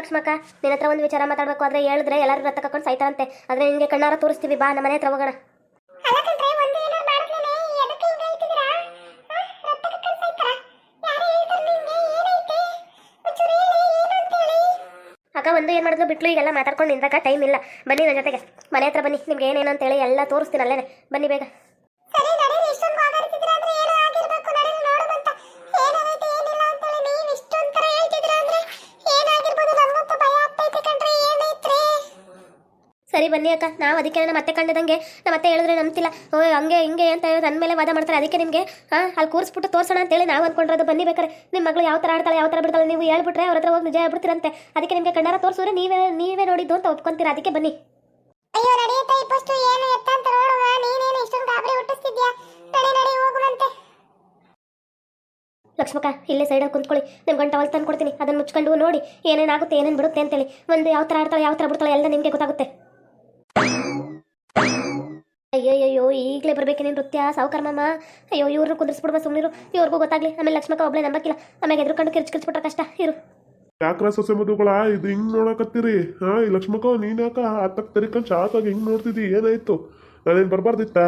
ಲಕ್ಷ್ಮಕ್ಕ ನಿನ್ನ ಹತ್ರ ಒಂದು ವಿಚಾರ ಮಾತಾಡಬೇಕು ಆದ್ರೆ ಹೇಳಿದ್ರೆ ಎಲ್ಲರೂ ರಥ ಕಕ್ಕೊಂಡು ಸಾಯ್ತಾರಂತೆ. ಆದ್ರೆ ನಿಮಗೆ ಕಣ್ಣಾರ ತೋರಿಸ್ತೀವಿ ಬಾ ನಮ್ಮ ಮನೆ ಹತ್ರ ಹೋಗೋಣ. ಅಕ್ಕ ಒಂದು ಏನು ಮಾಡಿದ್ರು ಬಿಟ್ಲು ಈಗೆಲ್ಲ ಮಾತಾಡ್ಕೊಂಡು ನಿಂದ್ರಕ್ಕ ಟೈಮ್ ಇಲ್ಲ. ಬನ್ನಿ ನನ್ನ ಜೊತೆಗೆ. ಮನೆ ಹತ್ರ ಬನ್ನಿ ನಿಮ್ಗೆ ಏನೇನು ಅಂತೇಳಿ ಎಲ್ಲ ತೋರಿಸ್ತೀನಿ ಅಲ್ಲೇನೆ ಬನ್ನಿ ಬೇಗ. ಬನ್ನಿ ಅಕ್ಕ. ನಾವು ಅದಕ್ಕೆ ನಮ್ಮ ಮತ್ತೆ ಕಂಡದಂಗೆ. ನಮ್ಮ ಮತ್ತೆ ಹೇಳಿದ್ರೆ ನಂಬ್ತಿಲ್ಲ. ಓ ಹಂಗೆ ಹಿಂಗೆ ಅಂತ ನನ್ನ ಮೇಲೆ ವಾದ ಮಾಡ್ತಾರೆ. ಅದಕ್ಕೆ ನಿಮಗೆ ಹಾಂ ಅಲ್ಲಿ ಕೂರಿಸ್ಬಿಟ್ಟು ತೋರ್ಸೋಣ ಅಂತೇಳಿ ನಾವು ಅನ್ಕೊಂಡಿರೋದು. ಬನ್ನಿ ಬೇಕಾರೆ. ನಿಮ್ಮ ಮಗಳು ಯಾವ ಥರ ಆಡ್ತಾಳೆ ಯಾವ ಥರ ಬಿಡ್ತಾಳೆ ನೀವು ಹೇಳ್ಬಿಟ್ರೆ ಅವ್ರ ಹತ್ರ ಹೋಗಿ ನಿಜ ಹೇಳ್ಬಿಡ್ತೀರಂತೆ. ಅದಕ್ಕೆ ನಿಮಗೆ ಕಣ್ಣಾರ ತೋರಿಸಿದ್ರೆ ನೀವೇ ನೀವೇ ನೋಡಿದ್ದು ಅಂತ ಒಪ್ಕೊಂತೀರಾ. ಅದಕ್ಕೆ ಬನ್ನಿ. ಅಯ್ಯೋ ನಡೆಯುತ್ತೆ ಫಸ್ಟ್ ಏನು ಎತ್ತ ಅಂತ ನೋಡುವ. ನೀನೇನು ಇಷ್ಟೊಂದು ಗಾಬರಿ ಹುಟ್ಟಿಸ್ತಿದ್ಯಾ? ನಡಿ ನಡಿ ಹೋಗುವಂತೆ. ಲಕ್ಷ್ಮಕ್ಕ ಇಲ್ಲೇ ಸೈಡಲ್ಲಿ ಕುಂತ್ಕೊಳ್ಳಿ. ನಿಮ್ಮ ಗಂಟೆ ಅವಲ್ ತಂದು ಕೊಡ್ತೀನಿ ಅದನ್ನು ಮುಚ್ಕೊಂಡು ನೋಡಿ ಏನೇನಾಗುತ್ತೆ ಏನೇನು ಬಿಡುತ್ತೆ ಅಂತೇಳಿ. ಒಂದು ಯಾವ ಥರ ಆಡ್ತಾಳೆ ಯಾವ ಥರ ಬಿಡ್ತಾಳೆ ಎಲ್ಲ ನಿಮಗೆ ಗೊತ್ತಾಗುತ್ತೆ. ಅಯ್ಯಯ್ಯೋ ಈಗಲೇ ಬರ್ಬೇಕು ನೀನು ನೃತ್ಯ? ಸಾವುಕಾರ ಮಾಮ? ಅಯ್ಯೋ ಇವ್ರನ್ನ ಕುಂದಿಸ್ಬಿಡ್ಬ ಸುಮ್ಮನಿರು ಇವ್ರಿಗೂ ಗೊತ್ತಾಗ್ಲಿ. ಆಮೇಲೆ ಲಕ್ಷ್ಮಕ್ಕ ಒಬ್ಬಳೇ ನಂಬಕ್ಕಿಲ್ಲ ಆಮೇಲೆ ಎದ್ರುಕೊಂಡು ಕಿರ್ಚ್ ಕಿರ್ಚ್ಬಿಟ್ರೆ ಕಷ್ಟ. ಇರು. ಯಾಕ್ರ ಸೊಸೆ ಮದುಗಳ ಇದು ಹಿಂಗ್ ನೋಡಕತ್ತೀರಿ? ಹಾ ಈ ಲಕ್ಷ್ಮಕ್ಕ ನೀನಾಕ ಯಾಕ ಹತ್ತಕ್ ತರಿಕೊಂಡ್ ಶಾಕಾಗಿ ಹಿಂಗ್ ನೋಡ್ತಿದ್ದಿ? ಏನಾಯ್ತು? ನಾನೇನ್ ಬರ್ಬಾರ್ದಿತ್ತ?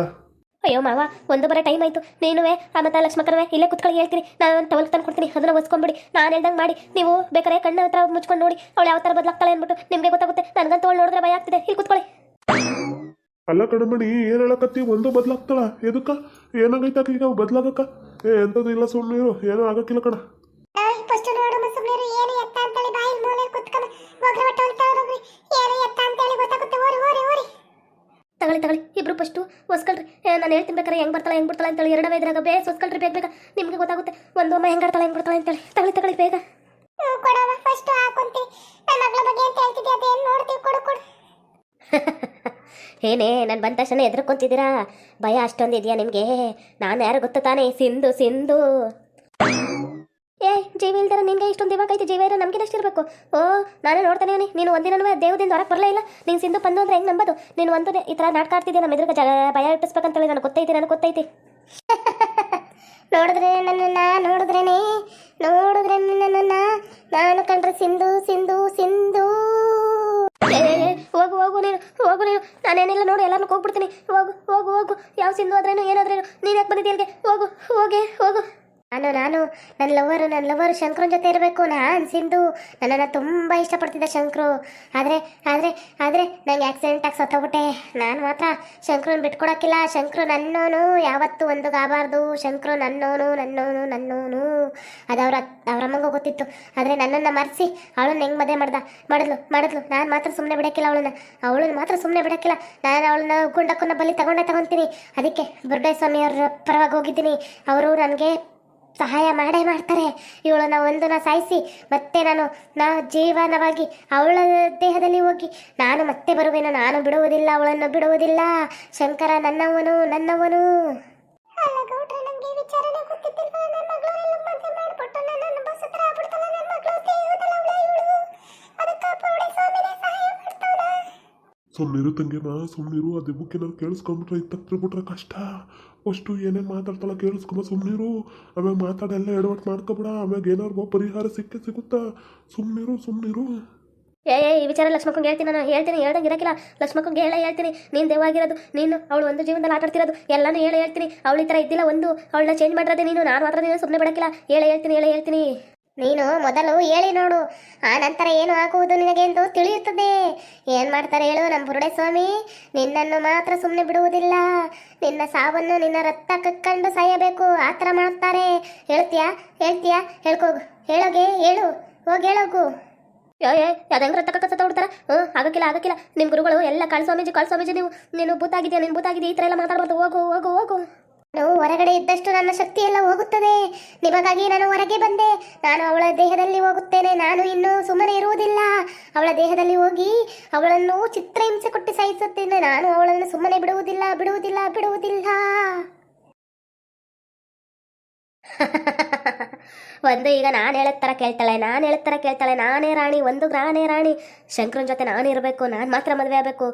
ಅಯ್ಯೋ ಮಾವ ಒಂದು ಬರ ಟೈಮ್ ಆಯ್ತು. ನೀನುವೇ ಆ ಮತ್ತೆ ಲಕ್ಷ್ಮಕ್ಕನವೇ ಇಲ್ಲೇ ಕುತ್ಕೊಳ್ಳಿ ಹೇಳ್ತೀನಿ. ನಾನು ಒಂದು ಟವಲ್ ತಂದು ಕೊಡ್ತೀನಿ. ಅದನ್ನ ಒಸ್ಕೊಂಬಿಡಿ. ನಾನು ಹೇಳ್ದಂಗೆ ಮಾಡಿ. ನೀವು ಬೇಕಾರೆ ಕಣ್ಣ ಹತ್ರ ಮುಚ್ಕೊಂಡು ನೋಡಿ. ಅವಳು ಯಾವ ಥರ ಬದಲಾಗ್ತಾಳೆ ಅಂದ್ಬಿಟ್ಟು ನಿಮಗೆ ಗೊತ್ತಾಗುತ್ತೆ. ನನಗಂತ ಅವಳು ನೋಡಿದ್ರೆ ಭಯ ಆಗ್ತಿದೆ. ಇಲ್ಲಿ ಕುತ್ಕೊಳ್ಳಿ ಅಲ್ಲ ಕಣಮಣಿ ಏನ್ ಹೇಳಕತ್ತಿ ಒಂದು ಬದ್ಲಾಗ್ತಾಳ. ಎದಕ್ಕ? ಏನಾಗೈತಾಕ ಈಗ ಬದ್ಲಾಗಕ್ಕ? ಏ ಎಂತದು ಇಲ್ಲ ಸುಮ್ಮನೆ ಏನೂ ಆಗಕ್ಕಿಲ್ಲ ಕಣ. ತಗೊಳ್ಳಿ ತಗೊಳ್ಳಿ. ಇಬ್ರು ಫಸ್ಟು ಹೊಸ್ಕಳ್ರಿ. ನಾನು ಹೇಳ್ತೀನಿ ಬೇಕಾರೆ ಹೆಂಗೆ ಬರ್ತಾಳೆ ಹೆಂಗೆ ಬಿಡ್ತಾಳೆ ಅಂತೇಳಿ ಎರಡವೇ ಇದ್ರಾಗ ಬೇಸ್ ಹೊಸ್ಕೊಳ್ರಿ ಬೇಗ ಬೇಗ. ನಿಮಗೆ ಗೊತ್ತಾಗುತ್ತೆ. ಒಂದು ಅಮ್ಮ ಹೆಂಗೆ ಆಡ್ತಾಳೆ ಹೆಂಗೆ ಬಿಡ್ತಾಳೆ ಅಂತೇಳಿ. ತಗೊಳ್ಳಿ ತಗೊಳ್ಳಿ ಬೇಗ. ಕೊಡವ ಫಸ್ಟ್ ಹಾಕೊಂತೀವಿ ನನ್ನ ಮಗಳ ಬಗ್ಗೆ ಅಂತ ಹೇಳ್ತಿದ್ದೆ ಅದೇನು ನೋಡ್ತೀವಿ ಕೊಡು ಕೊಡು. ಏನೇ, ನಾನು ಬಂದ ತಕ್ಷಣ ಎದ್ರಕೊಂತಿದ್ದೀರಾ ಭಯ ಅಷ್ಟೊಂದು ಇದೆಯಾ ನಿಮಗೆ? ನಾನು ಯಾರು ಗೊತ್ತು ತಾನೇ? ಸಿಂಧು ಸಿಂಧು. ಏ ಜೀವಿ ಇಲ್ದಾರ ನಿನ್ಗೆ ಇಷ್ಟೊಂದು ಇವಾಗ ಐತೆ ಜೀವ ಇರೋ ನಮ್ಗೆ ಇರಬೇಕು. ಓ, ನಾನೇ ನೋಡ್ತಾನೆ ನೀನು ಒಂದಿನೂ ದೇವದಿಂದ ಹೊರಗೆ ಬರಲೇ ಇಲ್ಲ. ನೀನು ಸಿಂಧು ಬಂದು ಅಂದ್ರೆ ಹೆಂಗೆ ನಂಬೋದು? ನೀನು ಒಂದು ಈ ಥರ ನಾಟಕ ಆಡ್ತಿದ್ದೆ ನಮ್ಮ ಎದುರು ಭಯ ಭಯ ಇಟ್ಟಿಸ್ಬೇಕಂತೇಳಿ ನನಗೆ ಗೊತ್ತೈತಿ ನನಗೆ ಗೊತ್ತೈತಿ. ನೋಡಿದ್ರೆ ನನ್ನ ನೋಡಿದ್ರೇನೆ? ನೋಡಿದ್ರೆ ನನ್ನ ನಾನು ಕಂಡ್ರೆ ಸಿಂಧು ಸಿಂಧು ಸಿಂಧು. ಹೋಗು ಹೋಗು ನೀನು ಹೋಗು ನೀನು. ನಾನೇನಿಲ್ಲ ನೋಡಿ ಎಲ್ಲಾನು ಹೋಗ್ಬಿಡ್ತೀನಿ ಹೋಗು ಹೋಗು ಹೋಗು. ಯಾವ ಸಿಂಧು ಆದ್ರೇನು, ಏನಾದ್ರೇನು. ನೀನು ಯಾಕೆ ಬಂದಿದ್ದೀಯ ಹೋಗು, ಹೋಗೆ, ಹೋಗು. ನಾನು ನಾನು ನನ್ನ ಲವರು ನನ್ನ ಲವರು ಶಂಕರನ ಜೊತೆ ಇರಬೇಕು. ನಾನು ಸಿಂಧು. ನನ್ನನ್ನು ತುಂಬ ಇಷ್ಟಪಡ್ತಿದ್ದ ಶಂಕರು. ಆದರೆ ಆದರೆ ಆದರೆ ನನಗೆ ಆಕ್ಸಿಡೆಂಟ್ ಆಗಿ ಸತ್ತೋಗ್ಬಿಟ್ಟೆ. ನಾನು ಮಾತ್ರ ಶಂಕರನ್ ಬಿಟ್ಕೊಡೋಕ್ಕಿಲ್ಲ. ಶಂಕರು ನನ್ನೋನು. ಯಾವತ್ತೂ ಒಂದು ಗಾಬಾರ್ದು. ಶಂಕರು ನನ್ನೋನು ನನ್ನೋನು ನನ್ನೋನು. ಅದು ಅವ್ರ ಅವ್ರಮ್ಮಗೂ ಗೊತ್ತಿತ್ತು. ಆದರೆ ನನ್ನನ್ನು ಮರೆಸಿ ಅವಳನ್ನ ಹೆಂಗೆ ಮದುವೆ ಮಾಡ್ದ? ಮಾಡಿದ್ಲು ಮಾಡಿದ್ಲು. ನಾನು ಮಾತ್ರ ಸುಮ್ಮನೆ ಬಿಡೋಕ್ಕಿಲ್ಲ ಅವಳನ್ನ. ಅವಳನ್ನ ಮಾತ್ರ ಸುಮ್ಮನೆ ಬಿಡೋಕ್ಕಿಲ್ಲ. ನಾನು ಅವಳನ್ನ ಗುಂಡಕ್ಕನ್ನ ಬಲಿ ತಗೊಂಡೇ ತಗೊತೀನಿ. ಅದಕ್ಕೆ ಬುರ್ಡೇ ಸ್ವಾಮಿಯವ್ರ ಪರವಾಗಿ ಹೋಗಿದ್ದೀನಿ. ಅವರು ನನಗೆ ಸಹಾಯ ಮಾಡೇ ಮಾಡ್ತಾರೆ. ಇವಳನ್ನ ಒಂದನ್ನ ಸಾಯಿಸಿ ಮತ್ತೆ ನಾನು ನಾ ಜೀವನವಾಗಿ ಅವಳ ದೇಹದಲ್ಲಿ ಹೋಗಿ ನಾನು ಮತ್ತೆ ಬರುವೆನು. ನಾನು ಬಿಡುವುದಿಲ್ಲ, ಅವಳನ್ನು ಬಿಡುವುದಿಲ್ಲ. ಶಂಕರ ನನ್ನವನು ನನ್ನವನು. ಸುಮ್ಮನಿರು ತಂಗಿಯಮ್ಮ ಸುಮ್ಮನಿರು ಆ ಬುಕ್ ನಾನು ಕೇಳಿಸ್ಕೊಂಬಿಟ್ರೆ ಇಪ್ಪತ್ತು ಬಿಟ್ರೆ ಕಷ್ಟ. ಅಷ್ಟು ಏನೇನು ಮಾತಾಡ್ತಾಳ ಕೇಳಿಸ್ಕೊಂಬ ಸುಮ್ಮನಿರು ಆಮ್ಯಾಗ ಮಾತಾಡೆಲ್ಲ ಎಡವಟ್ಟು ಮಾಡ್ಕೊಬಿಡ. ಆಮ್ಯಾಗ ಏನಾರು ಪರಿಹಾರ ಸಿಕ್ಕ ಸಿಗುತ್ತಾ? ಸುಮ್ಮನಿರು ಸುಮ್ಮನಿರು ಏ ಏ, ಈ ವಿಚಾರ ಲಕ್ಷ್ಮಕ್ಕಂಗೆ ಹೇಳ್ತೀನಿ ನಾನು. ಹೇಳ್ತೀನಿ ಹೇಳ್ದಂಗೆ ಇರಕ್ಕಿಲ್ಲ. ಲಕ್ಷ್ಮಕ್ಕಂಗೆ ಹೇಳ ಹೇಳ್ತೀನಿ. ನೀನು ದೇವಾಗಿರೋದು ನೀನು ಅವಳು ಒಂದು ಜೀವನದಲ್ಲಿ ಆಟ ಆಡ್ತಿರೋದು ಎಲ್ಲಾನು ಹೇಳ ಹೇಳ್ತೀನಿ. ಅವಳು ಈ ಥರ ಇದ್ದಿಲ್ಲ ಒಂದು ಅವಳನ್ನ ಚೇಂಜ್ ಮಾಡಿರೋದೆ ನೀನು. ನಾನು ಮಾತ್ರ ನೀನು ಸುಮ್ಮನೆ ಬಿಡಕ್ಕಿಲ್ಲ. ಹೇಳ ಹೇಳ್ತೀನಿ ಹೇಳ ಹೇಳ್ತೀನಿ. ನೀನು ಮೊದಲು ಹೇಳಿ ನೋಡು. ಆ ನಂತರ ಏನು ಆಗುವುದು ನಿನಗೆ ಎಂದು ತಿಳಿಯುತ್ತದೆ. ಏನು ಮಾಡ್ತಾರೆ ಹೇಳು ನಮ್ಮ ಬುರುಡೆ ಸ್ವಾಮಿ ನಿನ್ನನ್ನು ಮಾತ್ರ ಸುಮ್ಮನೆ ಬಿಡುವುದಿಲ್ಲ. ನಿನ್ನ ಸಾವನ್ನು ನಿನ್ನ ರಕ್ತ ಕಕ್ಕೊಂಡು ಸಾಯಬೇಕು. ಆ ಥರ ಮಾಡ್ತಾರೆ. ಹೇಳ್ತೀಯಾ? ಹೇಳ್ತೀಯಾ? ಹೇಳ್ಕೋಗು ಹೇಳೋಗೆ ಹೇಳು. ಹೋಗಿ ಹೇಳೋಗು. ಏ ಯಾವ್ದಂಗ್ ರಕ್ತ ಕಕ್ಕ ಸತ್ತ ಹ್ಞೂ, ಆಗಕ್ಕಿಲ್ಲ ಆಗಕ್ಕಿಲ್ಲ. ನಿಮ್ಮ ಗುರುಗಳು ಎಲ್ಲ ಕಾಳು ಸ್ವಾಮೀಜಿ ಕಾಳು ಸ್ವಾಮೀಜಿ ನೀವು. ನೀನು ಭೂತಾಗಿದೆಯಾ? ನೀನು ಭೂತಾಗಿದೆಯಾ? ಈ ಥರ ಎಲ್ಲ ಮಾತಾಡ್ಬಾರ್ದು. ಹೋಗು ಹೋಗು ಹೋಗು. ನಾನು ಹೊರಗಡೆ ಇದ್ದಷ್ಟು ನನ್ನ ಶಕ್ತಿ ಎಲ್ಲ ಹೋಗುತ್ತದೆ. ನಿಮಗಾಗಿ ನಾನು ಹೊರಗೆ ಬಂದೆ. ನಾನು ಅವಳ ದೇಹದಲ್ಲಿ ಹೋಗುತ್ತೇನೆ. ನಾನು ಇನ್ನು ಸುಮ್ಮನೆ ಇರುವುದಿಲ್ಲ. ಅವಳ ದೇಹದಲ್ಲಿ ಹೋಗಿ ಅವಳನ್ನು ಚಿತ್ರಹಿಂಸೆ ಕೊಟ್ಟು ಸಹಿಸುತ್ತೇನೆ ನಾನು ಅವಳನ್ನು ಸುಮ್ಮನೆ ಬಿಡುವುದಿಲ್ಲ ಬಿಡುವುದಿಲ್ಲ ಬಿಡುವುದಿಲ್ಲ. ಒಂದು ಈಗ ನಾನು ಹೇಳೋ ಥರ ಕೇಳ್ತಾಳೆ, ನಾನು ಹೇಳೋ ಥರ ಕೇಳ್ತಾಳೆ. ನಾನೇ ರಾಣಿ, ಒಂದು ನಾನೇ ರಾಣಿ. ಶಂಕರನ ಜೊತೆ ನಾನು ಇರಬೇಕು, ನಾನು ಮಾತ್ರ ಮದುವೆ ಆಗಬೇಕು.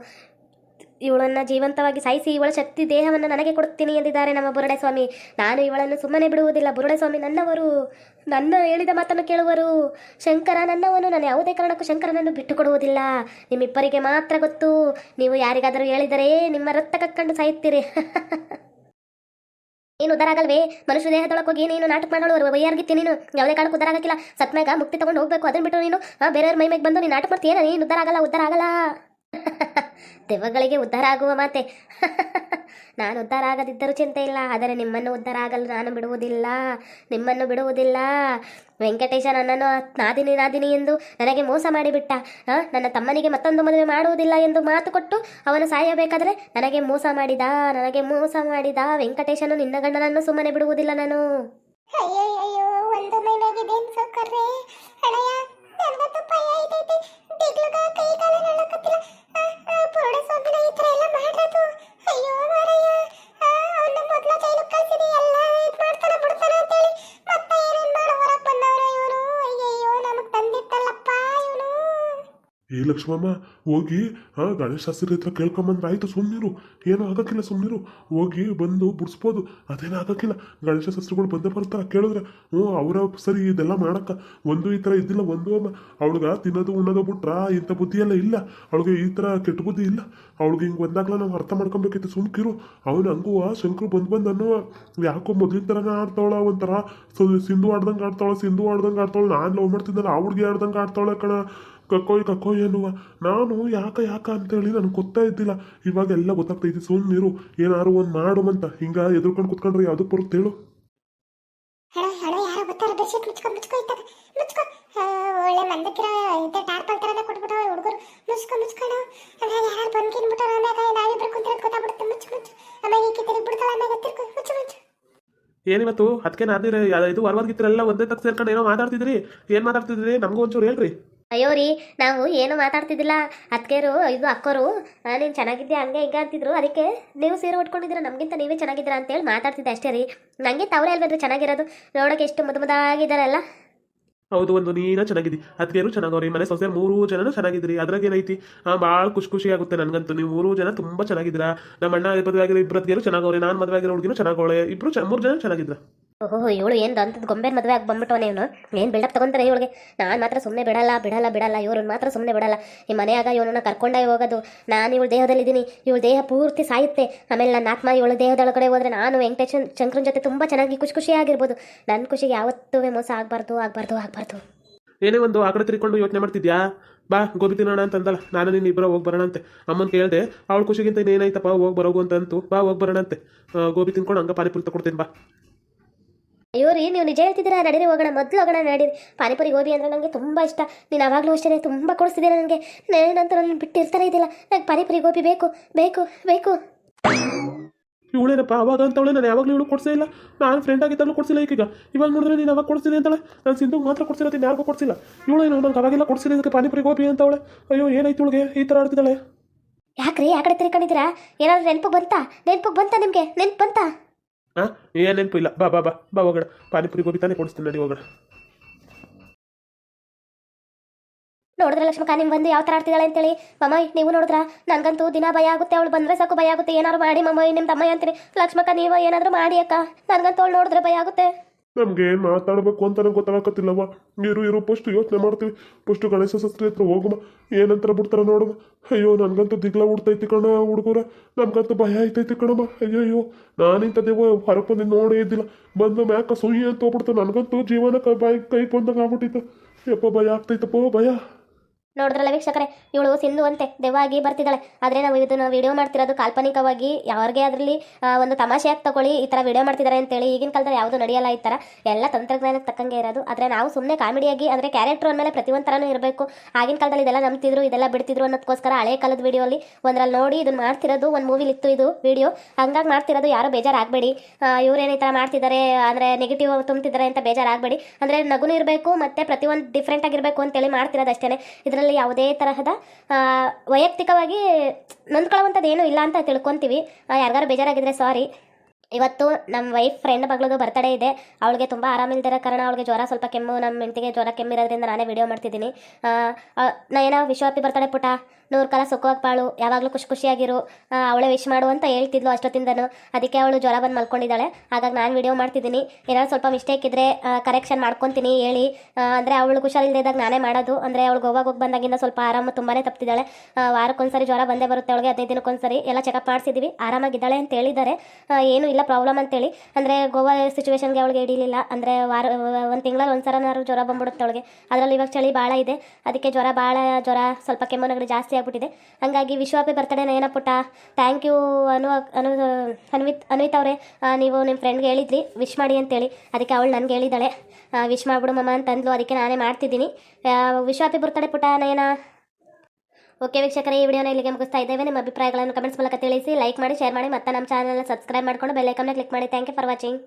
ಇವಳನ್ನು ಜೀವಂತವಾಗಿ ಸಾಯಿಸಿ ಇವಳ ಶಕ್ತಿ ದೇಹವನ್ನು ನನಗೆ ಕೊಡುತ್ತೀನಿ ಎಂದಿದ್ದಾರೆ ನಮ್ಮ ಬುರುಡೆ ಸ್ವಾಮಿ ನಾನು ಇವಳನ್ನು ಸುಮ್ಮನೆ ಬಿಡುವುದಿಲ್ಲ. ಬುರುಡೆ ಸ್ವಾಮಿ ನನ್ನವರು, ನನ್ನ ಹೇಳಿದ ಮಾತನ್ನು ಕೇಳುವರು. ಶಂಕರ ನನ್ನವನು. ನಾನು ಯಾವುದೇ ಕಾರಣಕ್ಕೂ ಶಂಕರನನ್ನು ಬಿಟ್ಟು ಕೊಡುವುದಿಲ್ಲ ನಿಮ್ಮಿಬ್ಬರಿಗೆ ಮಾತ್ರ ಗೊತ್ತು. ನೀವು ಯಾರಿಗಾದರೂ ಹೇಳಿದರೆ ನಿಮ್ಮ ರಕ್ತ ಕಕ್ಕೊಂಡು ಸಾಯುತ್ತೀರಿ. ನೀನು ಉದ್ದಾರ ಆಗಲ್ವೇ ಮನುಷ್ಯ ದೇಹದೊಳಗೆ ಹೋಗಿ ನೀನು ನಾಟಕ ಮಾಡೋಳು ಬೈಯಾರ್ಗಿತ್ತಿ ನೀನು. ಯಾವುದೇ ಕಾರಣಕ್ಕೂ ಉದ್ದಾರ ಆಗಕ್ಕಿಲ್ಲ ಸತ್ಮ್ಯಾಗ ಮುಕ್ತಿ ತಗೊಂಡು ಹೋಗ್ಬೇಕು. ಅದನ್ನ ಬಿಟ್ಟು ನೀನು ಬೇರೆಯವ್ರ ಮೈ ಮೇಲೆ ಬಂದು ನೀನು ನಾಟಕ ಮಾಡ್ತೀಯ ನೀನು ಉದ್ದಾರ ಆಗಲ್ಲ ಉದ್ದಾರ ಆಗಲ್ಲ. ದೆವ್ವಗಳಿಗೆ ಉದ್ಧಾರ ಆಗುವ ಮಾತೆ. ನಾನು ಉದ್ಧಾರ ಆಗದಿದ್ದರೂ ಚಿಂತೆ ಇಲ್ಲ, ಆದರೆ ನಿಮ್ಮನ್ನು ಉದ್ಧಾರ ಆಗಲು ನಾನು ಬಿಡುವುದಿಲ್ಲ, ನಿಮ್ಮನ್ನು ಬಿಡುವುದಿಲ್ಲ. ವೆಂಕಟೇಶ ನನ್ನನ್ನು ನಾದಿನಿ ನಾದಿನಿ ಎಂದು ನನಗೆ ಮೋಸ ಮಾಡಿಬಿಟ್ಟ. ನನ್ನ ತಮ್ಮನಿಗೆ ಮತ್ತೊಂದು ಮದುವೆ ಮಾಡುವುದಿಲ್ಲ ಎಂದು ಮಾತು ಕೊಟ್ಟು ಅವನು ಸಾಯಬೇಕಾದರೆ ನನಗೆ ಮೋಸ ಮಾಡಿದ, ನನಗೆ ಮೋಸ ಮಾಡಿದ ವೆಂಕಟೇಶನು ನಿನ್ನ ಗಂಡನನ್ನು ಸುಮ್ಮನೆ ಬಿಡುವುದಿಲ್ಲ ನಾನು. ಅಯ್ಯಯ್ಯೋ ಒಂದು ಏ ಲಕ್ಷ್ಮಮ್ಮ ಹೋಗಿ ಹಾ ಗಣೇಶ ಶಾಸ್ತ್ರಿ ಹತ್ರ ಕೇಳ್ಕೊಂಬಂದ್ರೆ ಆಯಿತು ಸುಮ್ಮನಿರು ಏನೂ ಆಗಕ್ಕಿಲ್ಲ ಸುಮ್ಮನಿರು ಹೋಗಿ ಬಂದು ಬಿಡಿಸ್ಬೋದು. ಅದೇನೂ ಆಗಕ್ಕಿಲ್ಲ. ಗಣೇಶ ಶಾಸ್ತ್ರಿಗಳು ಬಂದೇ ಬರ್ತಾರೆ ಕೇಳಿದ್ರೆ, ಹ್ಞೂ, ಅವರ ಸರಿ ಇದೆಲ್ಲ ಮಾಡಕ್ಕ. ಒಂದು ಈ ಥರ ಇದ್ದಿಲ್ಲ, ಒಂದು ಅಮ್ಮ. ಅವಳಿಗೆ ತಿನ್ನೋದು, ಉಣ್ಣೋದು ಬಿಟ್ರ? ಇಂಥ ಬುದ್ಧಿ ಎಲ್ಲ ಇಲ್ಲ. ಅವಳಿಗೆ ಈ ಥರ ಕೆಟ್ಟ ಬುದ್ಧಿ ಇಲ್ಲ. ಅವಳಿಗೆ ಹಿಂಗೆ ಬಂದಾಗಲ ನಾವು ಅರ್ಥ ಮಾಡ್ಕೊಬೇಕಿತ್ತು. ಸುಮ್ಕಿರು ಅವನು ಹಂಗೂ ಶಂಕರು ಬಂದು ಬಂದು ಅನ್ನೋ ಯಾಕೋ ಮೊದಲಿನ ಥರನೇ ಆಡ್ತಾವಳ ಒಂಥರ. ಸೊ- ಸಿಂಧು ಆಡ್ದಂಗೆ ಆಡ್ತಾವಳ, ಸಿಂಧು ಆಡ್ದಂಗೆ ಆಡ್ತಾವಳ. ನಾನು ಲವ್ ಮಾಡ್ತಿದ್ದಲ್ಲ ಆ ಆಡ್ದಂಗೆ ಆಡ್ತಾವಳೆ ಕಣ. ಕಕ್ಕೋಯ್ ಕಕ್ಕೋಯ್ ಎನ್ನುವ ನಾನು ಯಾಕ ಯಾಕ ಅಂತೇಳಿ ನನಗೆ ಗೊತ್ತಾ ಇದ್ದಿಲ್ಲ. ಇವಾಗ ಎಲ್ಲ ಗೊತ್ತಾಗ್ತೈತಿ ಸುಮ್ಮನಿರು ಏನಾರು ಒಂದು ಮಾಡುವಂತ ಹಿಂಗ ಎದುರ್ಕೊಂಡು ಕುತ್ಕೊಂಡ್ರೆ ಯಾವ್ದಕ್ಕೆ ಬರುತ್ತೆ ಹೇಳು. ಒಳ್ಳೆ ಮಂದಕ್ಕಿರ ಇದೆ ಟಾರ್ಪಲ್ ಥರನೇ ಕೊಟ್ಬಿಟ್ಟು ಹುಡುಗರು. ಮುಚ್ಕೊ ಮುಚ್ಕೊಂಡು ಆಮ್ಯಾಗ ಯಾರು ಬಂದು ತಿನ್ಬಿಟ್ಟಾರ ಆಮ್ಯಾಗ ನಾವಿಬ್ರು ಕುಂತಿರೋದು ಗೊತ್ತಾಗ್ಬಿಡುತ್ತೆ. ಮುಚ್ಚು ಮುಚ್ಚು. ಆಮ್ಯಾಗ ಈಕೆ ತಿರುಗಿ ಬಿಡ್ತಾಳ ಆಮ್ಯಾಗ ತಿರ್ಗು ಮುಚ್ಚು ಮುಚ್ಚು. ಏನಿವತ್ತು? ಅದಕ್ಕೆ ನಾದಿರ ಇದು ವರ್ವರ್ಗಿತ್ತರೆಲ್ಲ ಒಂದೇ ತಕ್ಕ ಸೇರ್ಕೊಂಡು ಏನೋ ಮಾತಾಡ್ತಿದ್ರಿ. ಏನು ಮಾತಾಡ್ತಿದ್ರಿ? ನಮಗೂ ಒಂಚೂರು ಹೇಳ್ರಿ. ಅಯ್ಯೋ ರೀ, ನಾವು ಏನು ಮಾತಾಡ್ತಿದ್ದಿಲ್ಲ. ಅತ್ಗೆರು ಇದು ಅಕ್ಕೋರು ನೀನು ಚೆನ್ನಾಗಿದ್ದೆ ಹಂಗೆ ಹಿಂಗೆ ಅಂತಿದ್ರು. ಅದಕ್ಕೆ ನೀವು ಸೀರೆ ಉಟ್ಕೊಂಡಿದ್ದೀರ, ನಮಗಿಂತ ನೀವೇ ಚೆನ್ನಾಗಿದ್ದೀರಾ ಅಂತೇಳಿ ಮಾತಾಡ್ತಿದ್ದೆ ಅಷ್ಟೇ ರೀ. ನನಗೆ ತವರೇ ಅಲ್ವೇನ್ರಿ ಚೆನ್ನಾಗಿರೋದು? ನೋಡೋಕೆ ಎಷ್ಟು ಮುದ್ದು ಮುದ್ದಾಗಿದ್ದಾರಲ್ಲ ಹೌದು, ಒಂದು ನೀನ ಚೆನ್ನಾಗಿದ್ದಿ. ಅದಕ್ಕೇನು ಚೆನ್ನಾಗವ್ರಿ ಮನೆ ಸೊಸೆ ಮೂರು ಜನನು ಚೆನ್ನಾಗಿದ್ರಿ. ಅದ್ರಾಗ ಏನೈತಿ? ಭಾಳ ಖುಷಿ ಖುಷಿ ಆಗುತ್ತೆ ನನಗಂತೂ. ನೀವು ಮೂರು ಜನ ತುಂಬ ಚೆನ್ನಾಗಿದ್ದೀರಾ. ನಮ್ಮ ಅಣ್ಣ ಮದುವೆ ಆಗಿರೋ ಇಬ್ಬರದ್ಗೇನು ಚೆನ್ನಾಗವ್ರಿ, ನಾನು ಮದುವೆ ಆಗಿರೋ ಹುಡುಗಿನೂ ಚೆನ್ನಾಗೋಳೆ ಇಬ್ರು ಚ, ಮೂರು ಜನ ಚೆನ್ನಾಗಿದ್ರ. ಓಹೋ, ಇವಳು ಏನು ದಂತದ ಗೊಂಬೆ ಮದುವೆ ಆಗಿ ಬಂದ್ಬಿಟ್ಟವನೇ ಇವನು? ಏನು ಬಿಲ್ಡಪ್ ತಗೊಂತಾರೆ ಇವಳಿಗೆ? ನಾನು ಮಾತ್ರ ಸುಮ್ಮನೆ ಬಿಡಲ್ಲ ಬಿಡಲ್ಲ ಬಿಡಲ್ಲ ಇವ್ರನ್ನ ಮಾತ್ರ ಸುಮ್ಮನೆ ಬಿಡಲ್ಲ. ಈ ಮನೆಯಾಗ ಇವನನ್ನ ಕರ್ಕೊಂಡೇ ಹೋಗೋದು. ನಾನು ಇವಳ ದೇಹದಲ್ಲಿದ್ದೀನಿ. ಇವಳು ದೇಹ ಪೂರ್ತಿ ಸಾಯುತ್ತೆ. ಆಮೇಲೆ ನನ್ನ ಆತ್ಮ ಇವಳ ದೇಹದೊಳಗಡೆ ಹೋದ್ರೆ ನಾನು ವೆಂಕಟೇಶ್ ಶಂಕರನ್ ಜೊತೆ ತುಂಬ ಚೆನ್ನಾಗಿ ಖುಷಿ ಖುಷಿಯಾಗಿರ್ಬೋದು. ನನ್ನ ಖುಷಿಗೆ ಯಾವತ್ತೂ ಮೋಸ ಆಗಬಾರ್ದು ಆಗಬಾರ್ದು ಆಗಬಾರ್ದು. ಏನೇ ಒಂದು ಆಕಡೆ ಕಡೆ ತಿರ್ಕೊಂಡು ಯೋಚನೆ ಮಾಡ್ತಿದ್ಯಾ? ಬಾ, ಗೋಬಿ ತಿನ್ನೋಣ ಅಂತಂದಲ್ಲ ನಾನು ನಿನ್ನ ಇಬ್ಬರ ಹೋಗಿ ಬರೋಣ ಅಂತೆ ಅಮ್ಮನ ಕೇಳಿದೆ, ಅವಳು ಖುಷಿಗಿಂತ ಇನ್ನೇನಾಯ್ತಪ್ಪ? ಹೋಗಿ ಬರೋಗು ಅಂತಂತು. ಬಾ, ಹೋಗಿ ಬರೋಣ ಅಂತೆ ಗೋಬಿ ತಿನ್ಕೊಂಡು ಹಂಗೆ ಪಾನಿಪುರಿ ತಗೊಡ್ತೀನಿ ಬಾ. ಅಯ್ಯೋ ರೀ ನೀವು ನಿಜ ಹೇಳ್ತಿದ್ದೀರಾ? ನಡೀರಿ ಹೋಗೋಣ. ಮೊದಲು ಹೋಗೋಣ ನಡೀರಿ. ಪಾನಿಪುರಿ ಗೋಬಿ ಅಂದರೆ ನನಗೆ ತುಂಬ ಇಷ್ಟ. ನೀನು ಅವಾಗಲೂ ಅಷ್ಟೇ ತುಂಬ ಕೊಡಿಸ್ತಿದ್ದೀರ ನನಗೆ ನಾನಂತೂ ನನ್ನ ಬಿಟ್ಟು ಇರ್ತಾನೆ ಇದ್ದಿಲ್ಲ. ನನಗೆ ಪಾನಿಪುರಿ ಗೋಬಿ ಬೇಕು ಬೇಕು ಬೇಕು. ಇವಳೇನಪ್ಪ ಅವಾಗ ಅಂತವಳೆ ನಾನು ಯಾವಾಗಲೂ ಇವಳು ಕೊಡ್ಸೇ ಇಲ್ಲ. ನಾನು ಫ್ರೆಂಡ್ ಆಗಿದ್ದಾಗಲೂ ಕೊಡ್ಸಿಲ್ಲ ಈಗ ಇವಾಗ ನೋಡಿದ್ರೆ ನೀನು ಅವಾಗ ಕೊಡಿಸಿದೆ ಅಂತಳೆ ನಾನು ಸಿಂಧು ಮಾತ್ರ ಕೊಡ್ಸಿರೋತೀನಿ ಯಾರಿಗೂ ಕೊಡ್ಸಿಲ್ಲ. ಇವಳೇನು ನಂಗೆ ಅವಾಗೆಲ್ಲ ಕೊಡ್ಸಿಲ್ಲ ಇದಕ್ಕೆ ಪಾನಿಪುರಿ ಗೋಬಿ ಅಂತವಳೆ. ಅಯ್ಯೋ ಏನಾಯ್ತು ಇವಳಿಗೆ? ಈ ಥರ ಆಡ್ತಿದ್ದಾಳೆ. ಯಾಕ್ರಿ ಆ ಕಡೆ ತಿರ್ಕೊಂಡಿದ್ದೀರಾ? ಏನಾದ್ರು ನೆನಪು ಬಂತಾ? ನೆನಪು ಬಂತಾ ನಿಮಗೆ? ನೆನಪು ಬಂತಾ? ಹಾಂ ಏನೇನು ಇಲ್ಲ. ಬಾ ಬಾ ಬಾ. ಬಾ, ಹೋಗೋಣ. ಪಾನಿಪುರಿ ಗೋಬಿ ತಾನೇ ಕೊಡಿಸ್ತೀನಿ ನಡಿ ಹೋಗೋಣ ನೋಡಿದ್ರೆ ಲಕ್ಷ್ಮಕ್ಕ, ನಿಮ್ ಬಂದು ಯಾವ ಥರ ಆಡ್ತಿದ್ದಾಳೆ ಅಂತೇಳಿ? ಮಮ್ಮ ನೀವು ನೋಡಿದ್ರ? ನನಗಂತೂ ದಿನ ಭಯ ಆಗುತ್ತೆ. ಅವಳು ಬಂದ್ರೆ ಸಾಕು ಭಯ ಆಗುತ್ತೆ. ಏನಾದ್ರು ಮಾಡಿ ಮಮ್ಮ ನಿಮ್ಮ ತಮ್ಮ ಅಂತೀನಿ. ಲಕ್ಷ್ಮಕ್ಕ, ನೀವು ಏನಾದ್ರು ಮಾಡಿ ಅಕ್ಕ. ನನಗಂತೂ ಅವಳು ನೋಡಿದ್ರೆ ಭಯ ಆಗುತ್ತೆ. ನಮ್ಗೆ ಏನು ಮಾತಾಡಬೇಕು ಅಂತಾನೆ ಗೊತ್ತಾಗತ್ತಿಲ್ಲವ ಇರು ಇರು ಫಸ್ಟ್ ಯೋಚನೆ ಮಾಡ್ತೀವಿ. ಫಸ್ಟ್ ಗಣೇಶ ಶಾಸ್ತ್ರಿ ಹತ್ರ ಹೋಗಮ್ಮ ಏನಂತಾರ ಬಿಡ್ತಾರ ನೋಡಮ್ಮ ಅಯ್ಯೋ, ನನಗಂತೂ ದಿಗ್ಲ ಉಡ್ತೈತಿ ಕಣ ಹುಡುಗರ. ನಮಗಂತೂ ಭಯ ಆಯ್ತೈತಿ ಕಣಮ್ಮ ಅಯ್ಯೋ ಅಯ್ಯೋ ನಾನಿಂತ ದೇವ ಹೊರಗೆ ಬಂದು ನೋಡೇ ಇದ್ದಿಲ್ಲ. ಬಂದು ಮ್ಯಾಕ ಸುಯ್ಯ ಅಂತ ಹೋಗ್ಬಿಡ್ತು. ನನಗಂತೂ ಜೀವನ ಕೈ ಕೈ ಬಂದಂಗೆ ಆಗ್ಬಿಟ್ಟಿತ್ತು. ಯಪ್ಪ, ಭಯ ಆಗ್ತೈತಪ್ಪ, ಭಯ. ನೋಡಿದ್ರಲ್ಲ ವೀಕ್ಷಕರೇ, ಇವಳು ಸಿಂಧು ಅಂತೆ ದೆವ್ವಾಗಿ ಬರ್ತಿದ್ದಾಳೆ. ಆದರೆ ನಾವು ಇದನ್ನ ವಿಡಿಯೋ ಮಾಡ್ತಿರೋದು ಕಾಲ್ಪನಿಕವಾಗಿ ಯಾರಿಗೆ ಅದರಲ್ಲಿ ಒಂದು ತಮಾಷೆಯಾಗಿ ತಗೊಳ್ಳಿ ಈ ಥರ ವಿಡಿಯೋ ಮಾಡ್ತಿದ್ದಾರೆ ಅಂತೇಳಿ ಈಗಿನ ಕಾಲದಲ್ಲಿ ಯಾವುದು ನಡೆಯಲ್ಲ ಈ ಥರ ಎಲ್ಲ ತಂತ್ರಜ್ಞಾನಕ್ಕೆ ತಕ್ಕಂಗೆ ಇರೋದು. ಆದರೆ ನಾವು ಸುಮ್ಮನೆ ಕಾಮಿಡಿಯಾಗಿ, ಅಂದರೆ ಕ್ಯಾರೆಕ್ಟರ್ ಅಂದಮೇಲೆ ಪ್ರತಿಯೊಂದು ಥರನೂ ಇರಬೇಕು. ಆಗಿನ ಕಾಲದಲ್ಲಿ ಇದೆಲ್ಲ ನಂಬ್ತಿದ್ರು, ಇದೆಲ್ಲ ಬಿಡ್ತಿದ್ರು ಅನ್ನೋದಕ್ಕೋಸ್ಕರ ಹಳೆ ಕಾಲದ ವಿಡಿಯೋಲಿ ಒಂದರಲ್ಲಿ ನೋಡಿ ಇದನ್ನು ಮಾಡ್ತಿರೋದು ಒಂದು ಮೂವಿಲಿ ಇತ್ತು ಇದು ವಿಡಿಯೋ ಹಂಗಾಗಿ ಮಾಡ್ತಿರೋದು ಯಾರು ಬೇಜಾರಾಗಬೇಡಿ. ಇವ್ರೇನು ಈ ಥರ ಮಾಡ್ತಿದ್ದಾರೆ ಅಂದರೆ ನೆಗೆಟಿವ್ ತುಂಬ್ತಿದ್ದಾರೆ ಅಂತ ಬೇಜಾರಾಗಬೇಡಿ. ಅಂದರೆ ನಗುನು ಇರಬೇಕು, ಮತ್ತು ಪ್ರತಿಯೊಂದು ಡಿಫ್ರೆಂಟ್ ಆಗಿರಬೇಕು ಅಂತೇಳಿ ಮಾಡ್ತಿರೋದು ಅಷ್ಟೇ ಇದರಲ್ಲಿ ಯಾವುದೇ ತರಹದ ವೈಯಕ್ತಿಕವಾಗಿ ನೊಂದ್ಕೊಳ್ಳುವಂಥದ್ದು ಏನೂ ಇಲ್ಲ ಅಂತ ತಿಳ್ಕೊತೀವಿ. ಯಾರಿಗಾರು ಬೇಜಾರಾಗಿದ್ರೆ ಸಾರಿ ಇವತ್ತು ನಮ್ಮ ವೈಫ್ ಫ್ರೆಂಡ್ ಮಗಳದು ಬರ್ತಡೇ ಇದೆ. ಅವಳಿಗೆ ತುಂಬ ಆರಾಮಿಲ್ದಿರೋ ಕಾರಣ ಅವಳಿಗೆ ಜ್ವರ ಸ್ವಲ್ಪ ಕೆಮ್ಮು ನಮ್ಮ ಹೆಂಡತಿಗೆ ಜ್ವರ ಕೆಮ್ಮಿರೋದ್ರಿಂದ ನಾನೇ ವಿಡಿಯೋ ಮಾಡ್ತಿದ್ದೀನಿ. ನಾ ಏನೋ ವಿಶ್ವ ಹ್ಯಾಪಿ ಬರ್ತಡೇ ಪುಟ. ನೂರು ಕಾಲ ಸುಖವಾಗಿ ಬಾಳು, ಯಾವಾಗಲೂ ಖುಷಿ ಖುಷಿಯಾಗಿರು ಅವಳೇ ವಿಶ್ ಮಾಡು ಅಂತ ಹೇಳ್ತಿದ್ಲು ಅಷ್ಟೊತ್ತಿಂದನು. ಅದಕ್ಕೆ ಅವಳು ಜ್ವರ ಬಂದು ಮಲ್ಕೊಂಡಿದ್ದಾಳೆ. ಹಾಗಾಗಿ ನಾನು ವಿಡಿಯೋ ಮಾಡ್ತಿದ್ದೀನಿ. ಏನಾದ್ರು ಸ್ವಲ್ಪ ಮಿಸ್ಟೇಕ್ ಇದ್ದರೆ ಕರೆಕ್ಷನ್ ಮಾಡ್ಕೊತೀನಿ ಹೇಳಿ. ಅಂದರೆ ಅವಳು ಹುಷಾರಿಲ್ಲದೆ ಇದ್ದಾಗ ನಾನೇ ಮಾಡೋದು. ಅಂದರೆ ಅವಳು ಗೋವಾಗ ಹೋಗಿ ಬಂದಾಗಿಂದ ಸ್ವಲ್ಪ ಆರಾಮ ತುಂಬಾ ತಪ್ಪಿದ್ದಾಳೆ ವಾರಕ್ಕೊಂದ್ಸರಿ ಜ್ವರ ಬಂದೇ ಬರುತ್ತೆ ಅವಳಿಗೆ, ಹದಿನೈದು ದಿನಕ್ಕೊಂದ್ಸರಿ. ಎಲ್ಲ ಚೆಕಪ್ ಮಾಡಿಸಿದ್ವಿ. ಆರಾಮಾಗಿದ್ದಾಳೆ ಅಂತ ಹೇಳಿದ್ದಾರೆ. ಏನು ಇಲ್ಲ ಪ್ರಾಬ್ಲಮ್ ಅಂತೇಳಿ ಅಂದರೆ ಗೋವಾ ಸಿಚುವೇಶನ್ಗೆ ಅವಳಿಗೆ ಹಿಡಿಲಿಲ್ಲ. ಅಂದರೆ ವಾರ, ಒಂದು ತಿಂಗಳಲ್ಲಿ ಒಂದು ಜ್ವರ ಬಂದ್ಬಿಡುತ್ತೆ ಅವಳಿಗೆ. ಅದರಲ್ಲಿ ಇವಾಗ ಚಳಿ ಭಾಳ ಇದೆ. ಅದಕ್ಕೆ ಜ್ವರ ಭಾಳ ಜ್ವರ ಸ್ವಲ್ಪ ಕೆಮ್ಮು ನಗಡಿ ಜಾಸ್ತಿ ಆಗ್ಬಿಟ್ಟಿದೆ. ಹಂಗಾಗಿ ವಿಶ್ವಾಪಿ ಬರ್ತಡೇ ನಯನ ಪುಟ್ಟ ಥ್ಯಾಂಕ್ ಯು ಅನು ಅನು ಅನ್ವಿತ್ ಅನ್ವಿತ್ ಅವರೇ. ನೀವು ನಿಮ್ಮ ಫ್ರೆಂಡ್ಗೆ ಹೇಳಿದ್ರಿ ವಿಶ್ ಮಾಡಿ ಅಂತೇಳಿ. ಅದಕ್ಕೆ ಅವಳು ನನಗೆ ಹೇಳಿದ್ದಾಳೆ ವಿಶ್ ಮಾಡಿಬಿಡು ಮಮ್ಮ ಅಂತಂದ್ಲು ಅದಕ್ಕೆ ನಾನೇ ಮಾಡ್ತಿದ್ದೀನಿ. ವಿಶ್ವಾಪಿ ಬರ್ತಡೆ ಪುಟ ನಯನ. ಓಕೆ ವೀಕ್ಷಕರೇ, ಈ ವಿಡಿಯೋನ ಇಲ್ಲಿಗೆ ಮುಗಿಸ್ತಾ ಇದ್ದೇವೆ. ನಿಮ್ಮ ಅಭಿಪ್ರಾಯಗಳನ್ನು ಕಮೆಂಟ್ಸ್ ಮೂಲಕ ತಿಳಿಸಿ ಲೈಕ್ ಮಾಡಿ ಶೇರ್ ಮಾಡಿ, ಮತ್ತೆ ನಮ್ಮ ಚಾನಲ್ನ ಸಬ್ಸ್ಕ್ರೈಬ್ ಮಾಡ್ಕೊಂಡು ಬೆಲ್ಲೈಕನ್ನ ಕ್ಲಿಕ್ ಮಾಡಿ. Thank you for watching